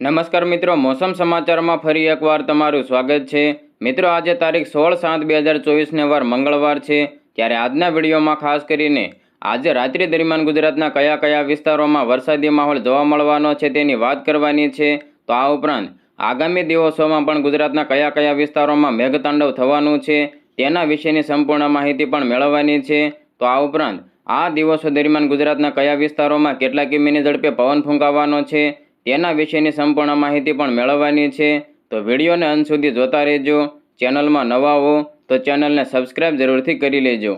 નમસ્કાર મિત્રો, મોસમ સમાચારમાં ફરી એકવાર તમારું સ્વાગત છે. મિત્રો, આજે તારીખ સોળ સાત બે હજાર ચોવીસને વાર મંગળવાર છે. ત્યારે આજના વિડીયોમાં ખાસ કરીને આજે રાત્રિ દરમિયાન ગુજરાતના કયા કયા વિસ્તારોમાં વરસાદી માહોલ જોવા મળવાનો છે તેની વાત કરવાની છે. તો આ ઉપરાંત આગામી દિવસોમાં પણ ગુજરાતના કયા કયા વિસ્તારોમાં મેઘતાંડવ થવાનું છે, તેના વિશેની સંપૂર્ણ માહિતી પણ મેળવવાની છે. તો આ ઉપરાંત આ દિવસો દરમિયાન ગુજરાતના કયા વિસ્તારોમાં કેટલા કિમીની ઝડપે પવન ફૂંકાવાનો છે તેના વિશેની સંપૂર્ણ માહિતી પણ મેળવવાની છે. તો વિડીયોને અંત સુધી જોતા રહેજો. ચેનલમાં નવા હો તો ચેનલને સબસ્ક્રાઇબ જરૂરથી કરી લેજો.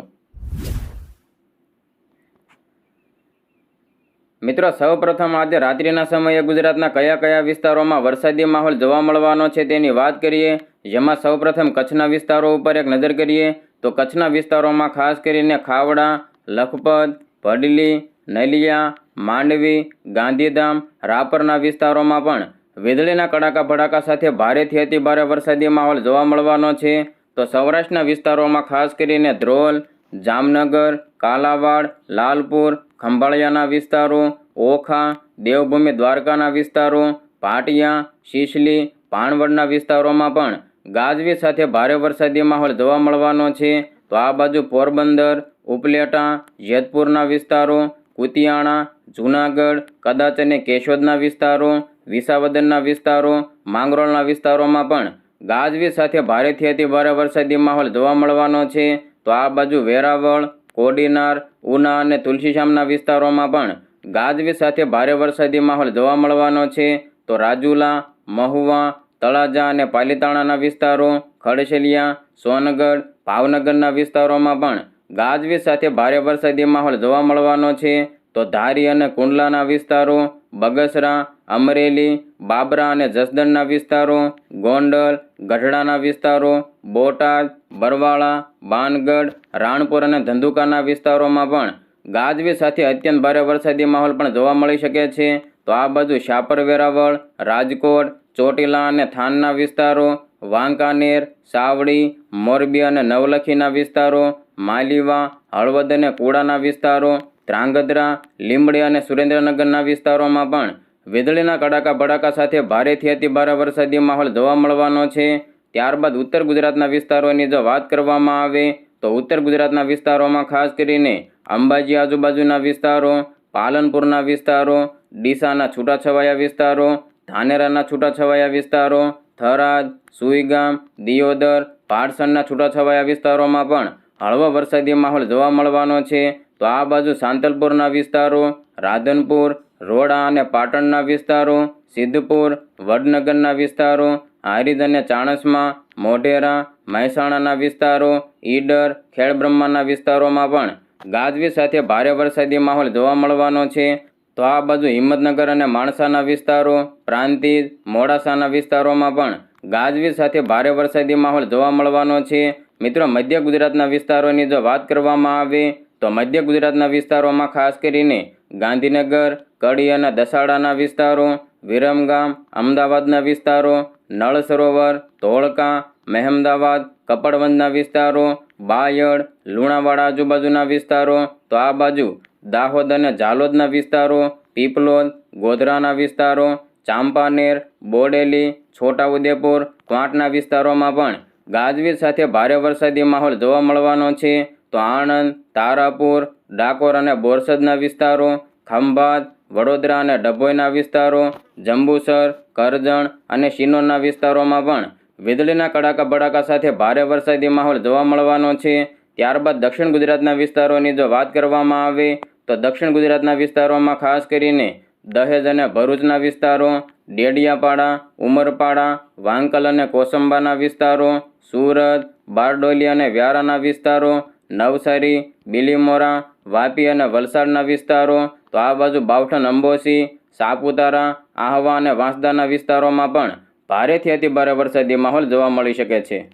મિત્રો, સૌપ્રથમ આજે રાત્રિના સમયે ગુજરાતના કયા કયા વિસ્તારોમાં વરસાદી માહોલ જોવા મળવાનો છે તેની વાત કરીએ. જેમાં સૌપ્રથમ કચ્છના વિસ્તારો ઉપર એક નજર કરીએ તો કચ્છના વિસ્તારોમાં ખાસ કરીને ખાવડા, લખપત ભડલી નલિયા, માંડવી, ગાંધીધામ, રાપરના વિસ્તારોમાં પણ વીજળીના કડાકા ભડાકા સાથે ભારેથી અતિ ભારે વરસાદી માહોલ જોવા મળવાનો છે. તો સૌરાષ્ટ્રના વિસ્તારોમાં ખાસ કરીને ધ્રોલ, જામનગર, કાલાવાડ, લાલપુર, ખંભાળિયાના વિસ્તારો, ઓખા, દેવભૂમિ દ્વારકાના વિસ્તારો, પાટિયા, શીશલી પાણવડના વિસ્તારોમાં પણ ગાજવી સાથે ભારે વરસાદી માહોલ જોવા મળવાનો છે. તો આ બાજુ પોરબંદર, ઉપલેટા, જેતપુરના વિસ્તારો કુતિયાણા જૂનાગઢ, કદાચ અને કેશોદના વિસ્તારો વિસાવદરના વિસ્તારો, માંગરોળના વિસ્તારોમાં પણ ગાજવી સાથે ભારેથી અતિ ભારે વરસાદી માહોલ જોવા મળવાનો છે. તો આ બાજુ વેરાવળ, કોડીનાર, ઉના અને તુલસીશ્યામના વિસ્તારોમાં પણ ગાજવી સાથે ભારે વરસાદી માહોલ જોવા મળવાનો છે. તો રાજુલા, મહુવા, તળાજા અને પાલીતાણાના વિસ્તારો ખડશેલિયા સોનગઢ, ભાવનગરના વિસ્તારોમાં પણ ગાજવીજ સાથે ભારે વરસાદી માહોલ જોવા મળવાનો છે. તો ધારી અને કુંડલાના વિસ્તારો, બગસરા, અમરેલી, બાબરા અને જસદણના વિસ્તારો, ગોંડલ, ગઢડાના વિસ્તારો, બોટાદ, બરવાળા, બાનગઢ, રાણપુર અને ધંધુકાના વિસ્તારોમાં પણ ગાજવી સાથે અત્યંત ભારે વરસાદી માહોલ પણ જોવા મળી શકે છે. તો આ બાજુ શાપર વેરાવળ રાજકોટ, ચોટીલા અને થાનના વિસ્તારો વાંકાનેર, સાવડી, મોરબી અને નવલખીના વિસ્તારો, માલીવા, હળવદ અને કુડાના વિસ્તારો ધ્રાંગધ્રા લીંબડી અને સુરેન્દ્રનગરના વિસ્તારોમાં પણ વીજળીના કડાકા ભડાકા સાથે ભારેથી અતિ ભારે વરસાદી માહોલ જોવા મળવાનો છે. ત્યારબાદ ઉત્તર ગુજરાતના વિસ્તારોની જો વાત કરવામાં આવે, તો ઉત્તર ગુજરાતના વિસ્તારોમાં ખાસ કરીને અંબાજી આજુબાજુના વિસ્તારો, પાલનપુરના વિસ્તારો, ડીસાના છૂટાછવાયા વિસ્તારો, ધાનેરાના છૂટાછવાયા વિસ્તારો થરાદ, સુઈગામ, દિયોદર પાટસણના છૂટાછવાયા વિસ્તારોમાં પણ હળવો વરસાદી માહોલ જોવા મળવાનો છે. તો આ બાજુ સાંતલપુરના વિસ્તારો, રાધનપુર, રોડા અને પાટણના વિસ્તારો, સિદ્ધપુર, વડનગરના વિસ્તારો હારીજ અને ચાણસમાં, મોઢેરા, મહેસાણાના વિસ્તારો, ઈડર, ખેડબ્રહ્માના વિસ્તારોમાં પણ ગાજવી સાથે ભારે વરસાદી માહોલ જોવા મળવાનો છે. તો આ બાજુ હિંમતનગર અને માણસાના વિસ્તારો પ્રાંતિજ મોડાસાના વિસ્તારોમાં પણ ગાજવી સાથે ભારે વરસાદી માહોલ જોવા મળવાનો છે. મિત્રો, મધ્ય ગુજરાતના વિસ્તારોની જો વાત કરવામાં આવે, તો મધ્ય ગુજરાતના વિસ્તારોમાં ખાસ કરીને ગાંધીનગર, કડી અને દસાડાના વિસ્તારો, વિરમગામ, અમદાવાદના વિસ્તારો નળ સરોવર ધોળકા, મહેમદાવાદ કપડવંદના વિસ્તારો, બાયડ, લુણાવાડા આજુબાજુના વિસ્તારો. તો આ બાજુ દાહોદ અને ઝાલોદના વિસ્તારો, પીપલોદ, ગોધરાના વિસ્તારો, ચાંપાનેર, બોડેલી, છોટાઉદેપુર ક્વાંટના વિસ્તારોમાં પણ ગાજવીજ સાથે ભારે વરસાદી માહોલ જોવા મળવાનો છે. તો આણંદ, તારાપુર, ડાકોર અને બોરસદના વિસ્તારો, ખંભાત, વડોદરા અને ડભોઈના વિસ્તારો, જંબુસર, કરજણ અને શિનોરના વિસ્તારોમાં પણ વીજળીના કડાકા ભડાકા સાથે ભારે વરસાદી માહોલ જોવા મળવાનો છે. ત્યારબાદ દક્ષિણ ગુજરાતના વિસ્તારોની જો વાત કરવામાં આવે, તો દક્ષિણ ગુજરાતના વિસ્તારોમાં ખાસ કરીને દહેજ અને ભરૂચના વિસ્તારો, ડેડિયાપાડા, ઉમરપાડા, વાંકલ અને કોસંબાના વિસ્તારો, સુરત, બારડોલી અને વ્યારાના વિસ્તારો, નવસારી, બિલીમોરા, વાપી અને વલસાડના વિસ્તારો, તો આ બાજુ બાવઠન, અંબોસી, સાપુતારા, આહવા અને વાંસદાના વિસ્તારોમાં પણ ભારેથી અતિ ભારે વરસાદી માહોલ જોવા મળી શકે છે.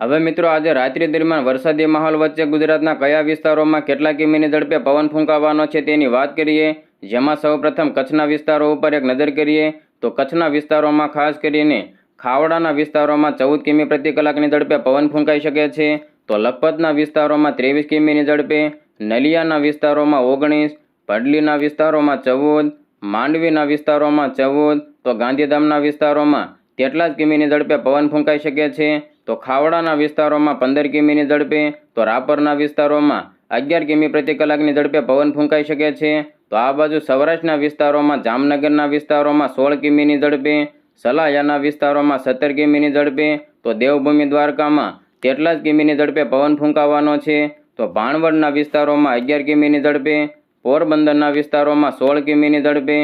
હવે મિત્રો આજે રાત્રિ દરમિયાન વરસાદી માહોલ વચ્ચે ગુજરાતના કયા વિસ્તારોમાં કેટલા કિમીની ઝડપે પવન ફૂંકાવાનો છે તેની વાત કરીએ, જેમાં સૌપ્રથમ કચ્છના વિસ્તારો ઉપર એક નજર કરીએ, તો કચ્છના વિસ્તારોમાં ખાસ કરીને ખાવડાના વિસ્તારોમાં ચૌદ કિમી પ્રતિ કલાકની ઝડપે પવન ફૂંકાઈ શકે છે, તો લખપતના વિસ્તારોમાં ત્રેવીસ કિમીની ઝડપે, નલિયાના વિસ્તારોમાં ઓગણીસ પડલીના વિસ્તારોમાં ચૌદ, માંડવીના વિસ્તારોમાં ચૌદ, તો ગાંધીધામના વિસ્તારોમાં તેટલા જ કિમીની ઝડપે પવન ફૂંકાઈ શકે છે તો ખાવડાના વિસ્તારોમાં પંદર કિમીની ઝડપે, તો રાપરના વિસ્તારોમાં અગિયાર કિમી પ્રતિ કલાકની ઝડપે પવન ફૂંકાઈ શકે છે. તો આ બાજુ સૌરાષ્ટ્રના વિસ્તારોમાં, જામનગરના વિસ્તારોમાં સોળ કિમીની ઝડપે, સલાયાના વિસ્તારોમાં સત્તર કિમીની ઝડપે, તો દેવભૂમિ દ્વારકામાં તેટલા જ કિમીની ઝડપે પવન ફૂંકાવાનો છે. તો ભાણવડના વિસ્તારોમાં અગિયાર કિમીની ઝડપે, પોરબંદરના વિસ્તારોમાં સોળ કિમીની ઝડપે,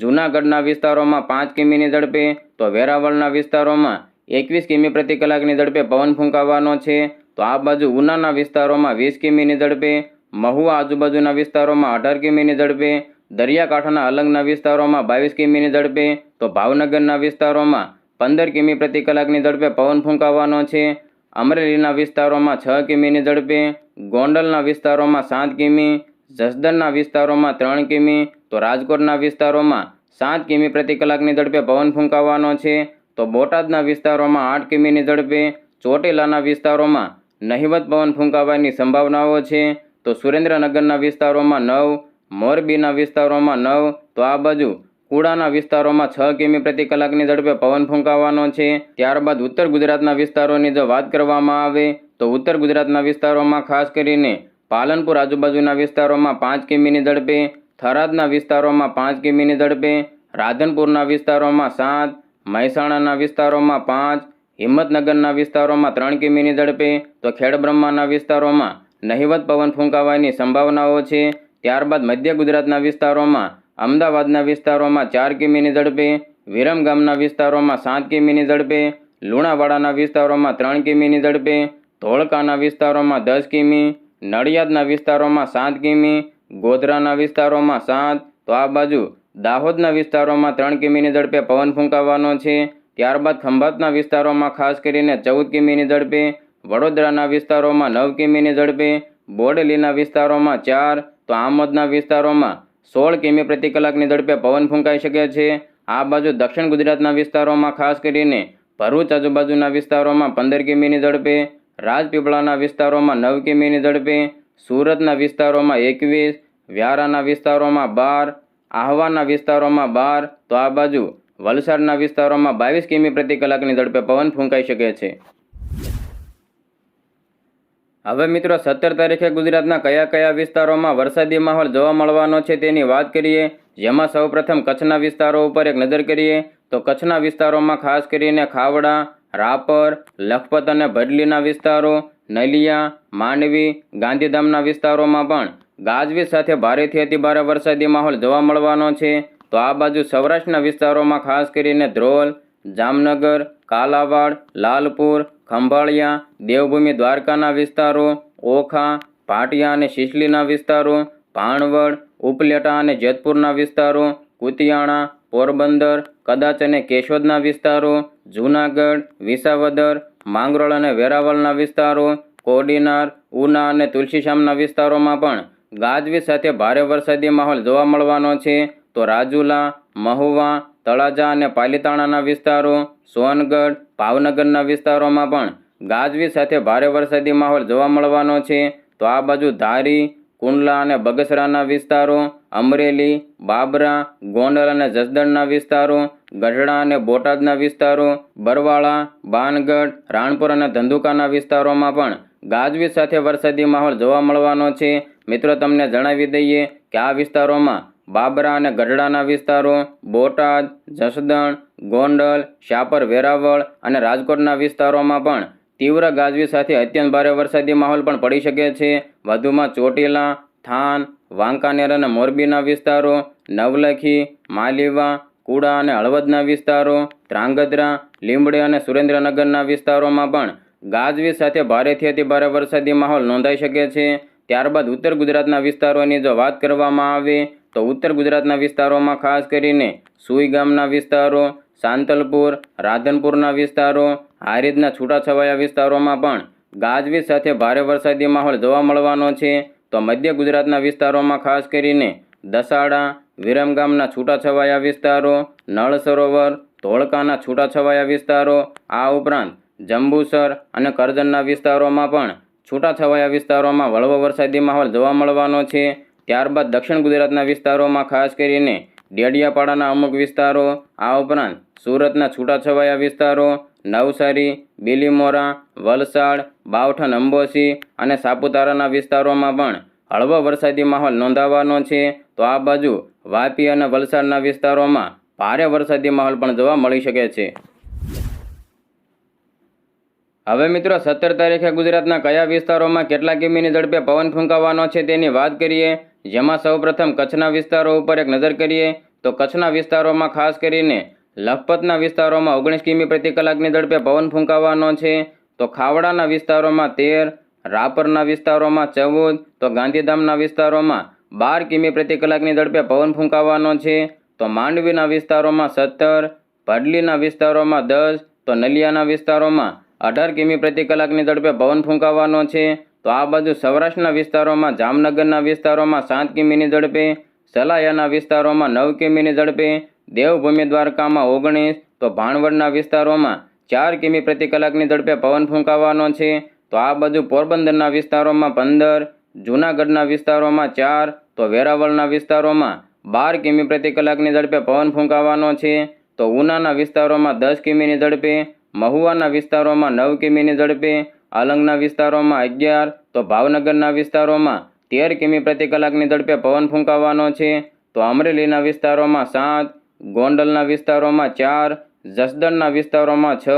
જૂનાગઢના વિસ્તારોમાં પાંચ કિમીની ઝડપે, તો વેરાવળના વિસ્તારોમાં એકવીસ કિમી પ્રતિ કલાકની ઝડપે પવન ફૂંકાવાનો છે. તો આ બાજુ ઉનાના વિસ્તારોમાં વીસ કિમીની ઝડપે, મહુવા આજુબાજુના વિસ્તારોમાં અઢાર કિમીની ઝડપે, દરિયાકાંઠાના અલંગના વિસ્તારોમાં બાવીસ કિમીની ઝડપે, તો ભાવનગરના વિસ્તારોમાં પંદર કિમી પ્રતિ કલાકની ઝડપે પવન ફૂંકાવાનો છે. અમરેલીના વિસ્તારોમાં છ કિમીની ઝડપે, ગોંડલના વિસ્તારોમાં સાત કિમી, જસદણના વિસ્તારોમાં ત્રણ કિમી, તો રાજકોટના વિસ્તારોમાં સાત કિમી પ્રતિ કલાકની ઝડપે પવન ફૂંકાવાનો છે. તો બોટાદના વિસ્તારોમાં આઠ કિમીની ઝડપે, ચોટીલાના વિસ્તારોમાં નહિવત પવન ફૂંકાવાની સંભાવનાઓ છે. તો સુરેન્દ્રનગરના વિસ્તારોમાં નવ, મોરબીના વિસ્તારોમાં નવ, તો આ બાજુ કુડાના વિસ્તારોમાં છ કિમી પ્રતિ કલાકની ઝડપે પવન ફૂંકાવાનો છે. ત્યારબાદ ઉત્તર ગુજરાતના વિસ્તારોની જો વાત કરવામાં આવે, તો ઉત્તર ગુજરાતના વિસ્તારોમાં ખાસ કરીને પાલનપુર આજુબાજુના વિસ્તારોમાં પાંચ કિમીની ઝડપે, થરાદના વિસ્તારોમાં પાંચ કિમીની ઝડપે, રાધનપુરના વિસ્તારોમાં સાત મહેસાણાના વિસ્તારોમાં પાંચ, હિંમતનગરના વિસ્તારોમાં ત્રણ કિમીની ઝડપે, તો ખેડબ્રહ્માના વિસ્તારોમાં નહિવત પવન ફૂંકાવાની સંભાવનાઓ છે. ત્યારબાદ મધ્ય ગુજરાતના વિસ્તારોમાં, અમદાવાદના વિસ્તારોમાં ચાર કિમીની ઝડપે વિરમગામના વિસ્તારોમાં સાત કિમીની ઝડપે, લુણાવાડાના વિસ્તારોમાં ત્રણ કિમીની ઝડપે, ધોળકાના વિસ્તારોમાં દસ કિમી, નડિયાદના વિસ્તારોમાં સાત કિમી, ગોધરાના વિસ્તારોમાં સાત, તો આ બાજુ દાહોદના વિસ્તારોમાં ત્રણ કિમીની ઝડપે પવન ફૂંકાવાનો છે. ત્યારબાદ ખંભાતના વિસ્તારોમાં ખાસ કરીને ચૌદ કિમીની ઝડપે, વડોદરાના વિસ્તારોમાં નવ કિમીની ઝડપે, બોડેલીના વિસ્તારોમાં ચાર, તો આમોદના વિસ્તારોમાં સોળ કિમી પ્રતિ કલાકની ઝડપે પવન ફૂંકાઈ શકે છે. આ બાજુ દક્ષિણ ગુજરાતના વિસ્તારોમાં ખાસ કરીને ભરૂચ આજુબાજુના વિસ્તારોમાં પંદર કિમીની ઝડપે, રાજપીપળાના વિસ્તારોમાં નવ કિમીની ઝડપે, સુરતના વિસ્તારોમાં એકવીસ, વ્યારાના વિસ્તારોમાં બાર આહવાના વિસ્તારોમાં બાર, તો આ બાજુ વલસાડના વિસ્તારોમાં બાવીસ કિમી પ્રતિ કલાકની ઝડપે પવન ફૂંકાઈ શકે છે. હવે મિત્રો, સત્તર તારીખે ગુજરાતના કયા કયા વિસ્તારોમાં વરસાદી માહોલ જોવા મળવાનો છે તેની વાત કરીએ. જેમાં સૌપ્રથમ કચ્છના વિસ્તારો ઉપર એક નજર કરીએ, તો કચ્છના વિસ્તારોમાં ખાસ કરીને ખાવડા, રાપર, લખપત અને ભડલીના વિસ્તારો, નલિયા, માંડવી, ગાંધીધામના વિસ્તારોમાં પણ ગાજવીજ સાથે ભારેથી અતિભારે વરસાદી માહોલ જોવા મળવાનો છે. તો આ બાજુ સૌરાષ્ટ્રના વિસ્તારોમાં ખાસ કરીને ધ્રોલ, જામનગર, કાલાવાડ, લાલપુર, ખંભાળિયા, દેવભૂમિ, દ્વારકાના વિસ્તારો, ઓખા ભાટિયા અને શિશલીના વિસ્તારો ભાણવડ ઉપલેટા અને જેતપુરના વિસ્તારો, કુતિયાણા, પોરબંદર, કદાચ અને કેશોદના વિસ્તારો, જૂનાગઢ, વિસાવદર, માંગરોળ અને વેરાવળના વિસ્તારો, કોડીનાર, ઉના અને તુલસીશામના વિસ્તારોમાં પણ ગાજવીજ સાથે ભારે વરસાદી માહોલ જોવા મળવાનો છે. તો રાજુલા, મહુવા, તળાજા અને પાલીતાણાના વિસ્તારો, સોનગઢ, ભાવનગરના વિસ્તારોમાં પણ ગાજવીજ સાથે ભારે વરસાદી માહોલ જોવા મળવાનો છે. તો આ બાજુ ધારી, કુંડલા અને બગસરાના વિસ્તારો, અમરેલી, બાબરા, ગોંડલ અને જસદણના વિસ્તારો, ગઢડા અને બોટાદના વિસ્તારો, બરવાળા, બાનગઢ, રાણપુર અને ધંધુકાના વિસ્તારોમાં પણ ગાજવીજ સાથે વરસાદી માહોલ જોવા મળવાનો છે. મિત્રો, તમને જણાવી દઈએ કે આ વિસ્તારોમાં બાબરા અને ગઢડાના વિસ્તારો, બોટાદ, જસદણ, ગોંડલ શાપર વેરાવળ અને રાજકોટના વિસ્તારોમાં પણ તીવ્ર ગાજવી સાથે અત્યંત ભારે વરસાદી માહોલ પણ પડી શકે છે. વધુમાં ચોટીલા, થાન, વાંકાનેર અને મોરબીના વિસ્તારો, નવલખી, માલીવા, કુડા અને હળવદના વિસ્તારો ત્રાંગધ્રા લીંબડી અને સુરેન્દ્રનગરના વિસ્તારોમાં પણ ગાજવી સાથે ભારેથી અતિ ભારે વરસાદી માહોલ નોંધાઈ શકે છે. ત્યારબાદ ઉત્તર ગુજરાતના વિસ્તારોની જો વાત કરવામાં આવે, તો ઉત્તર ગુજરાતના વિસ્તારોમાં ખાસ કરીને સુઈ ગામના વિસ્તારો, સાંતલપુર, રાધનપુરના વિસ્તારો, હારીજના છૂટાછવાયા વિસ્તારોમાં પણ ગાજવીજ સાથે ભારે વરસાદી માહોલ જોવા મળવાનો છે. તો મધ્ય ગુજરાતના વિસ્તારોમાં ખાસ કરીને દસાડા વિરમગામના છૂટાછવાયા વિસ્તારો નળ સરોવર ધોળકાના છૂટાછવાયા વિસ્તારો, આ ઉપરાંત જંબુસર અને કરજણના વિસ્તારોમાં પણ છૂટાછવાયા વિસ્તારોમાં હળવો વરસાદી માહોલ જોવા મળવાનો છે. ત્યારબાદ દક્ષિણ ગુજરાતના વિસ્તારોમાં ખાસ કરીને ડેડિયાપાડાના અમુક વિસ્તારો, આ ઉપરાંત સુરતના છૂટાછવાયા વિસ્તારો, નવસારી, બિલીમોરા, વલસાડ બાવઠન અંબોસી અને સાપુતારાના વિસ્તારોમાં પણ હળવો વરસાદી માહોલ નોંધાવાનો છે. તો આ બાજુ વાપી અને વલસાડના વિસ્તારોમાં ભારે વરસાદી માહોલ પણ જોવા મળી શકે છે. હવે મિત્રો, સત્તર તારીખે ગુજરાતના કયા વિસ્તારોમાં કેટલા કિમીની ઝડપે પવન ફૂંકાવાનો છે તેની વાત કરીએ. જેમાં સૌપ્રથમ કચ્છના વિસ્તારો ઉપર એક નજર કરીએ, તો કચ્છના વિસ્તારોમાં ખાસ કરીને લખપતના વિસ્તારોમાં ઓગણીસ કિમી પ્રતિ કલાકની ઝડપે પવન ફૂંકાવાનો છે. તો ખાવડાના વિસ્તારોમાં તેર, રાપરના વિસ્તારોમાં ચૌદ, તો ગાંધીધામના વિસ્તારોમાં બાર કિમી પ્રતિ કલાકની ઝડપે પવન ફૂંકાવાનો છે. તો માંડવીના વિસ્તારોમાં સત્તર, ભડલીના વિસ્તારોમાં દસ, તો નલિયાના વિસ્તારોમાં અઢાર કિમી પ્રતિ કલાકની ઝડપે પવન ફૂંકાવાનો છે. તો આ બાજુ સૌરાષ્ટ્રના વિસ્તારોમાં, જામનગરના વિસ્તારોમાં સાત કિમીની ઝડપે, સલાયાના વિસ્તારોમાં નવ કિમીની ઝડપે, દેવભૂમિ દ્વારકામાં ઓગણીસ, તો ભાણવડના વિસ્તારોમાં ચાર કિમી પ્રતિ કલાકની ઝડપે પવન ફૂંકાવાનો છે. તો આ બાજુ પોરબંદરના વિસ્તારોમાં પંદર, જૂનાગઢના વિસ્તારોમાં ચાર, તો વેરાવળના વિસ્તારોમાં બાર કિમી પ્રતિ કલાકની ઝડપે પવન ફૂંકાવાનો છે. તો ઉનાના વિસ્તારોમાં દસ કિમીની ઝડપે મહુવાના વિસ્તારોમાં નવ કિમીની ઝડપે, આલંગના વિસ્તારોમાં અગિયાર, તો ભાવનગરના વિસ્તારોમાં તેર કિમી પ્રતિ કલાકની ઝડપે પવન ફૂંકાવાનો છે. તો અમરેલીના વિસ્તારોમાં સાત, ગોંડલના વિસ્તારોમાં ચાર, જસદણના વિસ્તારોમાં છ,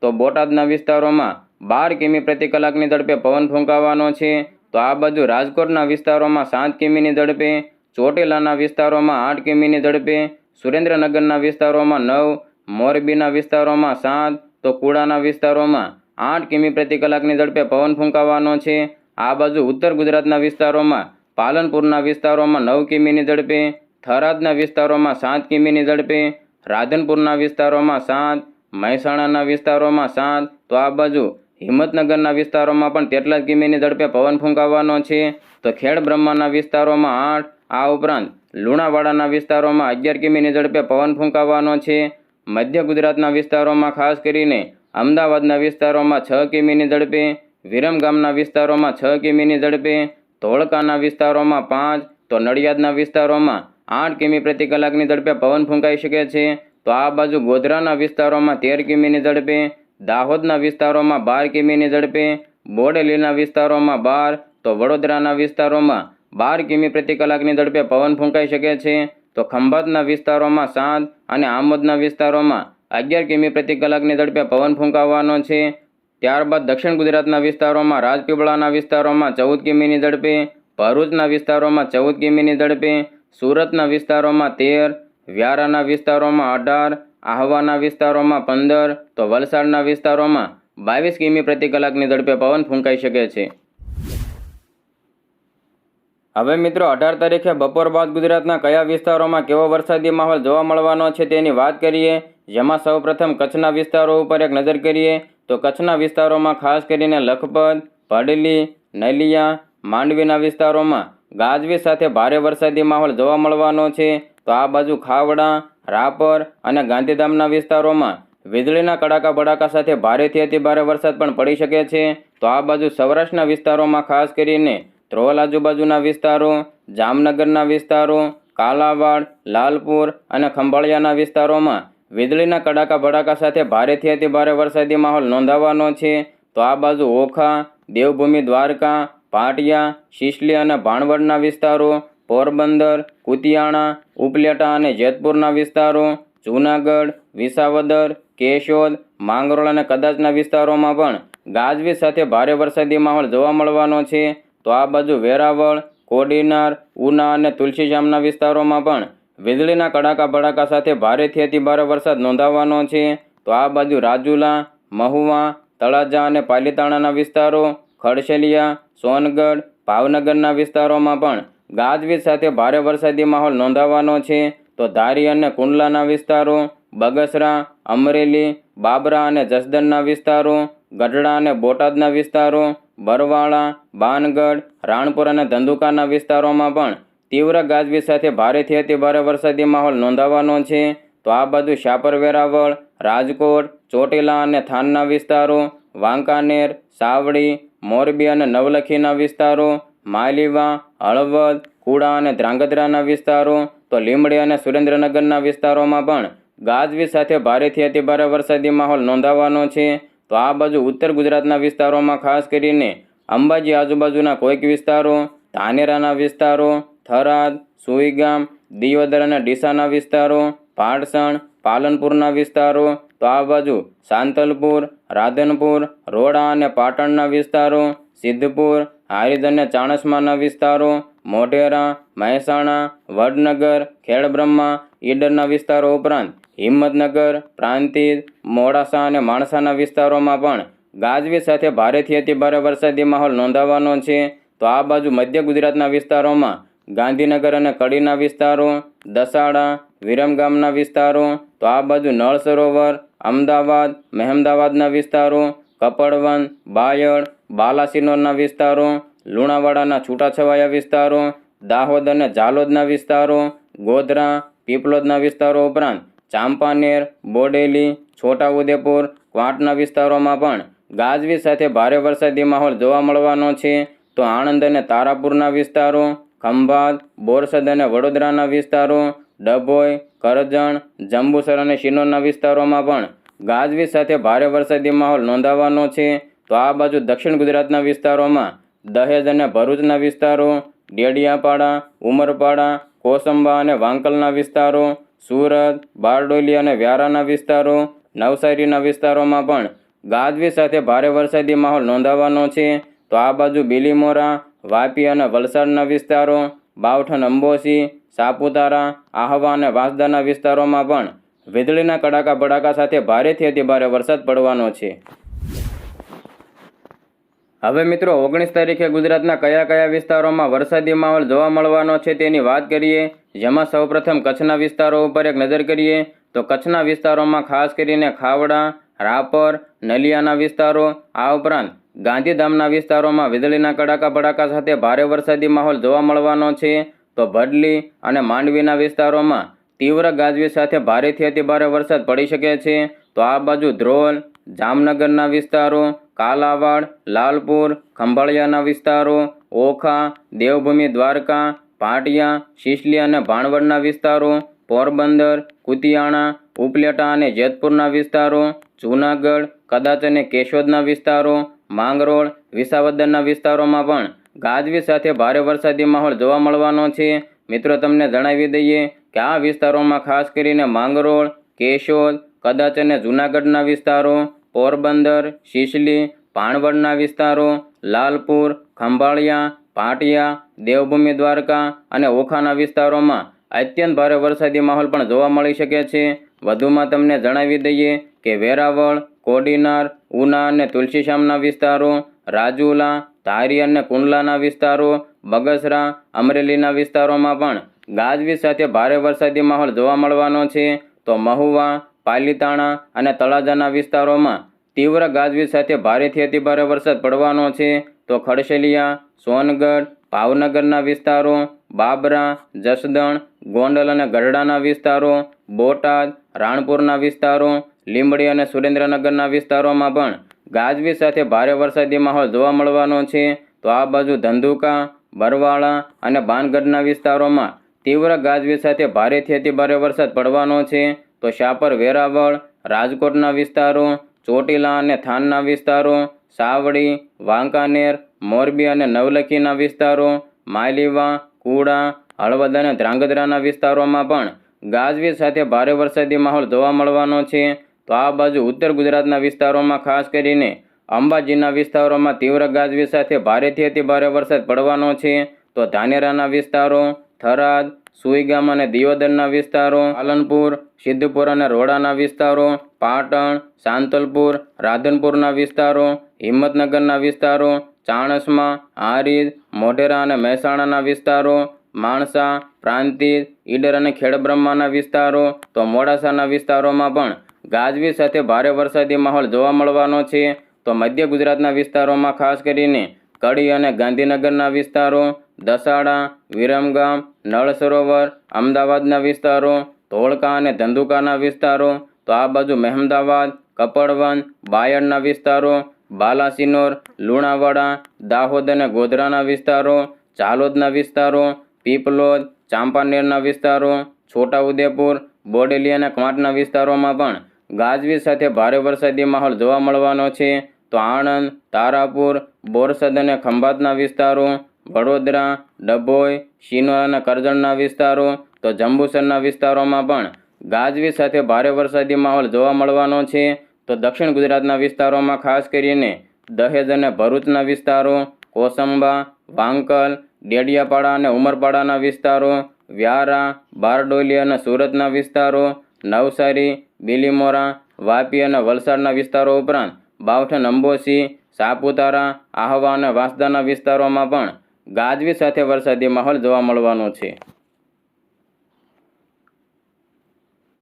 તો બોટાદના વિસ્તારોમાં બાર કિમી પ્રતિ કલાકની ઝડપે પવન ફૂંકાવાનો છે. તો આ બાજુ રાજકોટના વિસ્તારોમાં સાત કિમીની ઝડપે, ચોટીલાના વિસ્તારોમાં આઠ કિમીની ઝડપે, સુરેન્દ્રનગરના વિસ્તારોમાં નવ, મોરબીના વિસ્તારોમાં સાત તો કુડાના વિસ્તારોમાં આઠ કિમી પ્રતિ કલાકની ઝડપે પવન ફૂંકાવાનો છે. આ બાજુ ઉત્તર ગુજરાતના વિસ્તારોમાં, પાલનપુરના વિસ્તારોમાં નવ કિમીની ઝડપે, થરાદના વિસ્તારોમાં સાત કિમીની ઝડપે, રાધનપુરના વિસ્તારોમાં સાત, મહેસાણાના વિસ્તારોમાં સાત. તો આ બાજુ હિંમતનગરના વિસ્તારોમાં પણ તેટલા જ કિમીની ઝડપે પવન ફૂંકાવાનો છે. તો ખેડ બ્રહ્માના વિસ્તારોમાં આઠ, આ ઉપરાંત લુણાવાડાના વિસ્તારોમાં અગિયાર કિમીની ઝડપે પવન ફૂંકાવાનો છે. મધ્ય ગુજરાતના વિસ્તારોમાં ખાસ કરીને અમદાવાદના વિસ્તારોમાં છ કિમીની ઝડપે વિરમગામના વિસ્તારોમાં છ કિમીની ઝડપે, ધોળકાના વિસ્તારોમાં પાંચ, તો નડિયાદના વિસ્તારોમાં આઠ કિમી પ્રતિ કલાકની ઝડપે પવન ફૂંકાઈ શકે છે. તો આ બાજુ ગોધરાના વિસ્તારોમાં તેર કિમીની ઝડપે, દાહોદના વિસ્તારોમાં બાર કિમીની ઝડપે, બોડેલીના વિસ્તારોમાં બાર, તો વડોદરાના વિસ્તારોમાં બાર કિમી પ્રતિ કલાકની ઝડપે પવન ફૂંકાઈ શકે છે. તો ખંભાતના વિસ્તારોમાં સાત અને આમોદના વિસ્તારોમાં અગિયાર કિમી પ્રતિ કલાકની ઝડપે પવન ફૂંકાવવાનો છે. ત્યારબાદ દક્ષિણ ગુજરાતના વિસ્તારોમાં રાજપીપળાના વિસ્તારોમાં ચૌદ કિમીની ઝડપે, ભરૂચના વિસ્તારોમાં ચૌદ કિમીની ઝડપે, સુરતના વિસ્તારોમાં તેર, વ્યારાના વિસ્તારોમાં અઢાર, આહવાના વિસ્તારોમાં પંદર, તો વલસાડના વિસ્તારોમાં બાવીસ કિમી પ્રતિ કલાકની ઝડપે પવન ફૂંકાઈ શકે છે. હવે મિત્રો, અઢાર તારીખે બપોર બાદ ગુજરાતના કયા વિસ્તારોમાં કેવો વરસાદી માહોલ જોવા મળવાનો છે તેની વાત કરીએ. જેમાં સૌપ્રથમ કચ્છના વિસ્તારો ઉપર એક નજર કરીએ તો કચ્છના વિસ્તારોમાં ખાસ કરીને લખપત, ભડલી, નલિયા, માંડવીના વિસ્તારોમાં ગાજવીજ સાથે ભારે વરસાદી માહોલ જોવા મળવાનો છે. તો આ બાજુ ખાવડા, રાપર અને ગાંધીધામના વિસ્તારોમાં વીજળીના કડાકા ભડાકા સાથે ભારેથી અતિ ભારે વરસાદ પણ પડી શકે છે. તો આ બાજુ સૌરાષ્ટ્રના વિસ્તારોમાં ખાસ કરીને ધ્રોલ આજુબાજુના વિસ્તારો, જામનગરના વિસ્તારો, કાલાવાડ, લાલપુર અને ખંભાળિયાના વિસ્તારોમાં વીજળીના કડાકા ભડાકા સાથે ભારેથી અતિ ભારે વરસાદી માહોલ નોંધાવાનો છે. તો આ બાજુ ઓખા, દેવભૂમિ દ્વારકા, પાટિયા, શિશલી અને ભાણવડના વિસ્તારો, પોરબંદર, કુતિયાણા, ઉપલેટા અને જેતપુરના વિસ્તારો, જૂનાગઢ, વિસાવદર, કેશોદ, માંગરોળ અને કદાચના વિસ્તારોમાં પણ ગાજવીજ સાથે ભારે વરસાદી માહોલ જોવા મળવાનો છે. તો આ બાજુ વેરાવળ, કોડીનાર, ઉના અને તુલસીજામના વિસ્તારોમાં પણ વીજળીના કડાકા ભડાકા સાથે ભારેથી અતિભારે વરસાદ નોંધાવાનો છે. તો આ બાજુ રાજુલા, મહુવા, તળાજા અને પાલીતાણાના વિસ્તારો, ખડશેલિયા, સોનગઢ, ભાવનગરના વિસ્તારોમાં પણ ગાજવીજ સાથે ભારે વરસાદી માહોલ નોંધાવાનો છે. તો ધારી અને કુંડલાના વિસ્તારો, બગસરા, અમરેલી, બાબરા અને જસદણના વિસ્તારો, ગઢડા અને બોટાદના વિસ્તારો બરવાળા, બાનગઢ, રાણપુર અને ધંધુકાના વિસ્તારોમાં પણ તીવ્ર ગાજવીજ સાથે ભારેથી અતિ ભારે વરસાદી માહોલ નોંધાવાનો છે. તો આ બાજુ શાપર વેરાવળ, રાજકોટ, ચોટીલા અને થાનના વિસ્તારો, વાંકાનેર, સાવડી, મોરબી અને નવલખીના વિસ્તારો, માલીવા, હળવદ, કુડા અને ધ્રાંગધ્રાના વિસ્તારો, તો લીંબડી અને સુરેન્દ્રનગરના વિસ્તારોમાં પણ ગાજવીજ સાથે ભારેથી અતિ ભારે વરસાદી માહોલ નોંધાવાનો છે. તો આ બાજુ ઉત્તર ગુજરાતના વિસ્તારોમાં ખાસ કરીને અંબાજી આજુબાજુના કોઈક વિસ્તારો, ધાનેરાના વિસ્તારો, થરાદ, સુઈગામ દિયોદર અને ડીસાના વિસ્તારો, પાટસણ, પાલનપુરના વિસ્તારો, તો આ બાજુ સાંતલપુર, રાધનપુર, રોડા અને પાટણના વિસ્તારો, સિદ્ધપુર હારીજ અને ચાણસમાના વિસ્તારો, મોઢેરા, મહેસાણા, વડનગર ખેડબ્રહ્મા ઈડરના વિસ્તારો ઉપરાંત હિંમતનગર, પ્રાંતિજ, મોડાસા અને માણસાના વિસ્તારોમાં પણ ગાજવીજ સાથે ભારેથી અતિ ભારે વરસાદી માહોલ નોંધાવાનો છે. તો આ બાજુ મધ્ય ગુજરાતના વિસ્તારોમાં ગાંધીનગર અને કડીના વિસ્તારો, દસાડા વિરમગામના વિસ્તારો, તો આ બાજુ નળ સરોવર, અમદાવાદ, મહેમદાવાદના વિસ્તારો કપડવન બાયડ, બાલાસિનોરના વિસ્તારો, લુણાવાડાના છૂટાછવાયા વિસ્તારો, દાહોદ અને ઝાલોદના વિસ્તારો ગોધરા, પીપલોદના વિસ્તારો ઉપરાંત ચાંપાનેર, બોડેલી, છોટાઉદેપુર, ક્વાંટના વિસ્તારોમાં પણ ગાજવીજ સાથે ભારે વરસાદી માહોલ જોવા મળવાનો છે. તો આણંદ અને તારાપુરના વિસ્તારો, ખંભાત, બોરસદ અને વડોદરાના વિસ્તારો, ડભોઈ, કરજણ, જંબુસર અને શિનોરના વિસ્તારોમાં પણ ગાજવીજ સાથે ભારે વરસાદી માહોલ નોંધાવાનો છે. તો આ બાજુ દક્ષિણ ગુજરાતના વિસ્તારોમાં દહેજ અને ભરૂચના વિસ્તારો ડેડિયાપાડા, ઉમરપાડા, કોસંબા અને વાંકલના વિસ્તારો, સુરત, બારડોલી અને વ્યારાના વિસ્તારો, નવસારીના વિસ્તારોમાં પણ ગાજવી સાથે ભારે વરસાદી માહોલ નોંધાવાનો છે. તો આ બાજુ બીલીમોરા, વાપી અને વલસાડના વિસ્તારો, બાવઠન અંબોસી, સાપુતારા, આહવા અને વાંસદાના વિસ્તારોમાં પણ વીજળીના કડાકા ભડાકા સાથે ભારેથી અતિ ભારે વરસાદ પડવાનો છે. હવે મિત્રો, ઓગણીસ તારીખે ગુજરાતના કયા કયા વિસ્તારોમાં વરસાદી માહોલ જોવા મળવાનો છે તેની વાત કરીએ, જેમાં સૌપ્રથમ કચ્છના વિસ્તારો ઉપર એક નજર કરીએ, તો કચ્છના વિસ્તારોમાં ખાસ કરીને ખાવડા, રાપર, નલિયાના વિસ્તારો, આ ઉપરાંત ગાંધીધામના વિસ્તારોમાં વીજળીના કડાકા ભડાકા સાથે ભારે વરસાદી માહોલ જોવા મળવાનો છે, તો ભડલી અને માંડવીના વિસ્તારોમાં તીવ્ર ગાજવીજ સાથે ભારેથી અતિભારે વરસાદ પડી શકે છે, તો આ બાજુ ધ્રોલ, જામનગરના વિસ્તારો કાલાવાડ, લાલપુર, ખંભાળિયાના વિસ્તારો, ઓખા, દેવભૂમિ, દ્વારકા, પાટિયા, શિશલી અને ભાણવડના વિસ્તારો, પોરબંદર, કુતિયાણા, ઉપલેટા અને જેતપુરના વિસ્તારો, જૂનાગઢ, કદાચ અને કેશોદના વિસ્તારો, માંગરોળ, વિસાવદરના વિસ્તારોમાં પણ ગાજવી સાથે ભારે વરસાદી માહોલ જોવા મળવાનો છે. મિત્રો, તમને જણાવી દઈએ કે આ વિસ્તારોમાં ખાસ કરીને માંગરોળ, કેશોદ, કદાચ અને જૂનાગઢના વિસ્તારો પોરબંદર, શિશલી પાણવડના વિસ્તારો, લાલપુર, ખંભાળિયા, પાટિયા, દેવભૂમિ દ્વારકા અને ઓખાના વિસ્તારોમાં અત્યંત ભારે વરસાદી માહોલ પણ જોવા મળી શકે છે. વધુમાં તમને જણાવી દઈએ કે વેરાવળ, કોડીનાર, ઉના અને તુલસીશ્યામના વિસ્તારો, રાજુલા, ધારી અને કુંડલાના વિસ્તારો, બગસરા, અમરેલીના વિસ્તારોમાં પણ ગાજવીજ સાથે ભારે વરસાદી માહોલ જોવા મળવાનો છે. તો મહુવા પાલીતાણા અને તળાજાના વિસ્તારોમાં તીવ્ર ગાજવીજ સાથે ભારેથી અતિભારે વરસાદ પડવાનો છે. તો ખડસેલિયા સોનગઢ, ભાવનગરના વિસ્તારો, બાબરા, જસદણ, ગોંડલ અને ગઢડાના વિસ્તારો, બોટાદ, રાણપુરના વિસ્તારો, લીંબડી અને સુરેન્દ્રનગરના વિસ્તારોમાં પણ ગાજવીજ સાથે ભારે વરસાદી માહોલ જોવા મળવાનો છે. તો આ બાજુ ધંધુકા, બરવાળા અને બાનગઢના વિસ્તારોમાં તીવ્ર ગાજવીજ સાથે ભારેથી અતિભારે વરસાદ પડવાનો છે. તો શાપર વેરાવળ, રાજકોટના વિસ્તારો, ચોટીલા અને થાનના વિસ્તારો, સાવડી, વાંકાનેર, મોરબી અને નવલખીના વિસ્તારો, માલીવા, કુડા, હળવદ અને ધ્રાંગધ્રાના વિસ્તારોમાં પણ ગાજવીજ સાથે ભારે વરસાદી માહોલ જોવા મળવાનો છે. તો આ બાજુ ઉત્તર ગુજરાતના વિસ્તારોમાં ખાસ કરીને અંબાજીના વિસ્તારોમાં તીવ્ર ગાજવીજ સાથે ભારેથી અતિ ભારે વરસાદ પડવાનો છે. તો ધાનેરાના વિસ્તારો, થરાદ સુઈગામ અને દિયોદરના વિસ્તારો, પાલનપુર, સિદ્ધપુર અને રોડાના વિસ્તારો, પાટણ, સાંતલપુર, રાધનપુરના વિસ્તારો, હિંમતનગરના વિસ્તારો, ચાણસમા, હારીજ, મોઢેરા અને મહેસાણાના વિસ્તારો, માણસા, પ્રાંતિજ, ઈડર અને ખેડબ્રહ્માના વિસ્તારો, તો મોડાસાના વિસ્તારોમાં પણ ગાજવીજ સાથે ભારે વરસાદી માહોલ જોવા મળવાનો છે. તો મધ્ય ગુજરાતના વિસ્તારોમાં ખાસ કરીને કડી અને ગાંધીનગરના વિસ્તારો દસાડા, વિરમગામ નળ સરોવર અમદાવાદના વિસ્તારો, ધોળકા અને ધંધુકાના વિસ્તારો, તો આ બાજુ મહેમદાવાદ, કપડવન, બાયડના વિસ્તારો, બાલાસિનોર, લુણાવાડા, દાહોદ અને ગોધરાના વિસ્તારો, ચાલોદના વિસ્તારો, પીપલોદ, ચાંપાનેરના વિસ્તારો, છોટાઉદેપુર, બોડેલી અને કવાંટના વિસ્તારોમાં પણ ગાજવીજ સાથે ભારે વરસાદી માહોલ જોવા મળવાનો છે. તો આણંદ, તારાપુર, બોરસદ અને ખંભાતના વિસ્તારો વડોદરા, ડભોઈ શિનોરાના કરજણના વિસ્તારો, તો જંબુસરના વિસ્તારોમાં પણ ગાજવીજ સાથે ભારે વરસાદી માહોલ જોવા મળવાનો છે. તો દક્ષિણ ગુજરાતના વિસ્તારોમાં ખાસ કરીને દહેજ અને ભરૂચના વિસ્તારો, કોસંબા, વાંકલ, ડેડિયાપાડા અને ઉમરપાડાના વિસ્તારો, વ્યારા, બારડોલી અને સુરતના વિસ્તારો, નવસારી, બિલીમોરા, વાપી અને વલસાડના વિસ્તારો ઉપરાંત બાવઠન અંબોસી સાપુતારા, આહવા અને વાંસદાના વિસ્તારોમાં પણ ગાજવી સાથે વરસાદી માહોલ જોવા મળવાનો છે.